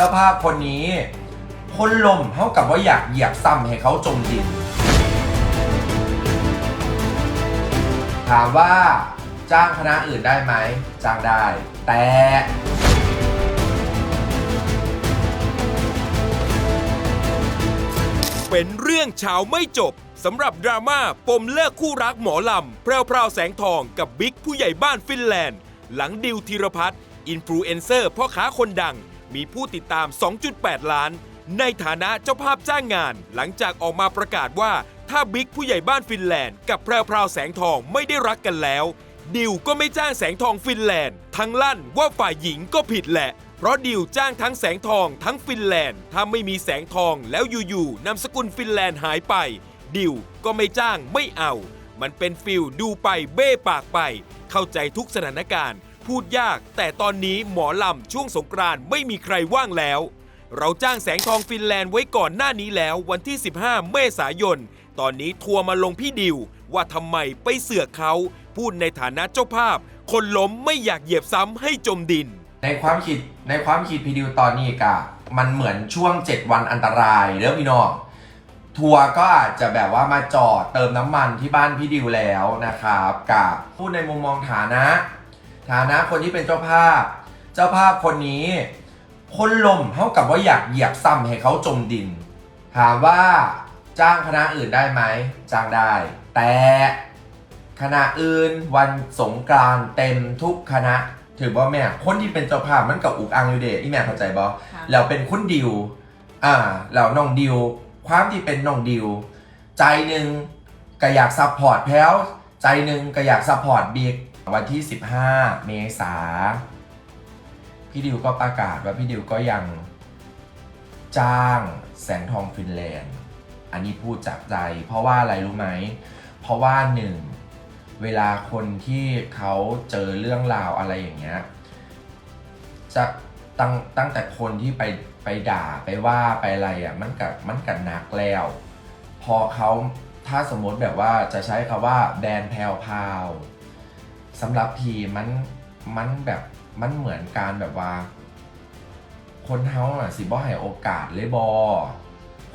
เจ้าภาพคนนี้คนลมเท่ากับว่าอยากเหยียบซ้ำให้เขาจมดิน ถามว่าจ้างคณะอื่นได้ไหม จ้างได้ แต่เป็นเรื่องเช้าไม่จบสำหรับดราม่าปมเลิกคู่รักหมอลำแพรวพราวแสงทองกับบิ๊กผู้ใหญ่บ้านฟินแลนด์ หลังดิวธีรพัฒน์อินฟลูเอนเซอร์พ่อค้าคนดัง มีผู้ติดตาม 2.8 ล้าน ในฐานะเจ้าภาพจ้างงาน หลังจากออกมาประกาศว่าถ้าบิ๊กผู้ใหญ่บ้านฟินแลนด์กับแพรวพราวแสงทองไม่ได้รักกันแล้ว ดิวก็ไม่จ้างแสงทองฟินแลนด์ ทั้งลั่นว่าฝ่ายหญิงก็ผิดแหละ เพราะดิวจ้างทั้งแสงทองทั้งฟินแลนด์ ถ้าไม่มีแสงทองแล้วอยู่ๆนามสกุลฟินแลนด์หายไป ดิวก็ไม่จ้างไม่เอา มันเป็นฟิลดูไปเบ้ปากไป เข้าใจทุกสถานการณ์ พูดยาก แต่ตอนนี้หมอลำช่วงสงกรานต์ไม่มีใครว่างแล้ว เราจ้างแสงทองฟินแลนด์ไว้ก่อนหน้านี้แล้ววันที่ 15 เมษายน ตอนนี้ทัวร์มาลงพี่ดิว ว่าทำไมไปเสือกเขา พูดในฐานะเจ้าภาพ คนล้มไม่อยากเหยียบซ้ำให้จมดิน ในความคิดในความคิดพี่ดิวตอนนี้กะมันเหมือนช่วง 7 วันอันตรายเด้อพี่น้องทัวร์ก็อาจจะแบบว่ามาจอดเติมน้ำมันที่บ้านพี่ดิวแล้วนะครับกับพูดในมุมมองฐานะ ฐานะคนที่เป็นเจ้าภาพ เจ้าภาพคนนี้คนลมเท่ากับว่าอยากเหยียบซ้ำให้เขาจมดิน ถามว่าจ้างคณะอื่นได้ไหมจ้างได้ แต่คณะอื่นวันสงกรานต์เต็มทุกคณะ ถือว่าแม่คนที่เป็นเจ้าภาพมันกับอุกอังอยู่เดะอีแม่เข้าใจบอค่ะเราเป็นคนดิวอ่าเราน้องดิวความที่เป็นน้องดิวใจหนึ่งก็อยากซัพพอร์ตแพ้วใจหนึ่งก็อยากซัพพอร์ตบิ๊ก วันที่ 15 เมษาพี่ดิวก็ประกาศว่าพี่ดิวก็ยังจ้างแสงทองฟินแลนด์ อันนี้พูดจากใจ เพราะว่าอะไรรู้ไหม เพราะว่าหนึ่งเวลาคนที่เขาเจอเรื่องราวอะไรอย่างเงี้ยจะตั้งตั้งแต่คนที่ไปไปด่าไปว่าไปอะไรอะมันกับมันกับหนักแล้ว พอเขาถ้าสมมติแบบว่าจะใช้คำว่าแบนแพลวพาว สำหรับพีมันมันแบบมันเหมือนการแบบว่า คนเฮาอะสิบ่ให้โอกาสเลยบอ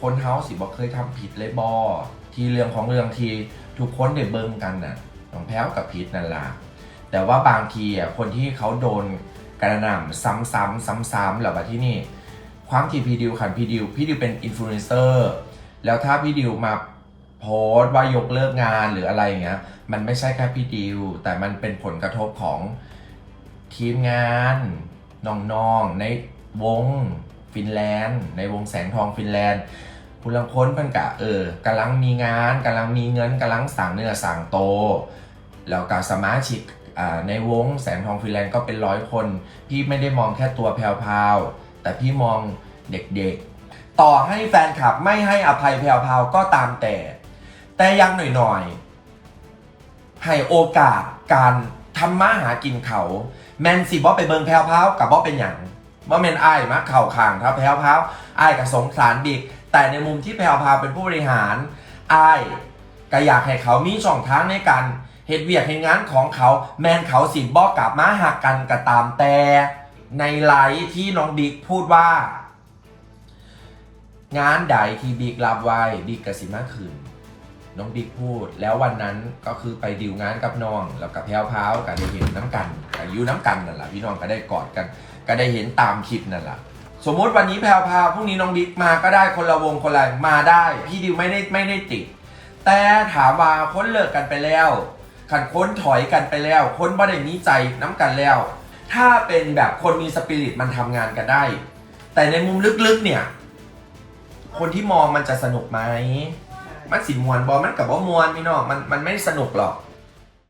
คนเฮาสิบ่เคยทำผิดเลยบอทีเรื่องของเรื่องทีทุกคนได้เบิ่งกันน่ะน้องแพ้วกับพิษนั่นล่ะแต่ว่าบางทีอะคนที่เขาโดนกระหน่ำซ้ำๆซ้ำๆแล้วแบบที่นี่ ความที่พีดิวขันพีดิวพีดิวเป็นอินฟลูเอนเซอร์แล้วถ้าพี่ดิวมา โพสต์ว่ายกเลิกงานหรืออะไรอย่างเงี้ย มันไม่ใช่แค่พี่ดิว แต่มันเป็นผลกระทบของทีมงานน้องๆในวงฟินแลนด์ ในวงแสงทองฟินแลนด์ผู้ลังค้นเพิ่นกะเออกำลังมีงานกำลังมีเงินกำลังสั่งเนื้อสั่งโต แล้วกับสมาชิกในวงแสงทองฟินแลนด์ก็เป็นร้อยคน พี่ไม่ได้มองแค่ตัวแพรวๆแต่พี่มองเด็กๆ ต่อให้แฟนคลับไม่ให้อภัยแพรวๆก็ตามแต่ แต่ยังหน่อยๆ ให้โอกาสการทำมาหากินเขา แมนสิบ่ไปเบิงแพรวๆกับบ่เป็นอย่างบ่แมนไอ้มาเข่าคางครับแพรวๆอ้ายกับสงสารบิก แต่ในมุมที่แพรวๆเป็นผู้บริหารไอ้ก็อยากให้เขามีช่องทางในการเหตุเวียกเหตุงานของเขา แมนเขาสิบ่กลับมาหากันก็ตามแต่ในไลฟ์ที่น้องบิ๊กพูดว่า งานใดที่บิ๊กรับไว้บิ๊กกสิมาคืน น้องบิ๊กพูด แล้ววันนั้นก็คือไปดิวงานกับน้อง แล้วกับแพรวพาวก็ได้เห็นน้ำกันกับยูน้ำกันนั่นแหละพี่น้องก็ได้กอดกัน ก็ได้เห็นตามคลิปนั่นแหละสมมติวันนี้แพรวพาวพรุ่งนี้น้องบิ๊กมาก็ได้คนละวงคนละมาได้ พี่ดิวไม่ได้ไม่ได้ติด แต่ถามว่าคนเลิกกันไปแล้วขันค้นถอยกันไปแล้ว ค้นบ่ได้มีใจน้ำกันแล้ว ถ้าเป็นแบบคนมีสปิริตมันทำงานกันได้ แต่ในมุมลึกๆเนี่ย คนที่มองมันจะสนุกไหม มันสิมวนบอมันกับว่ามวนพี่น้องมันมันไม่สนุกหรอก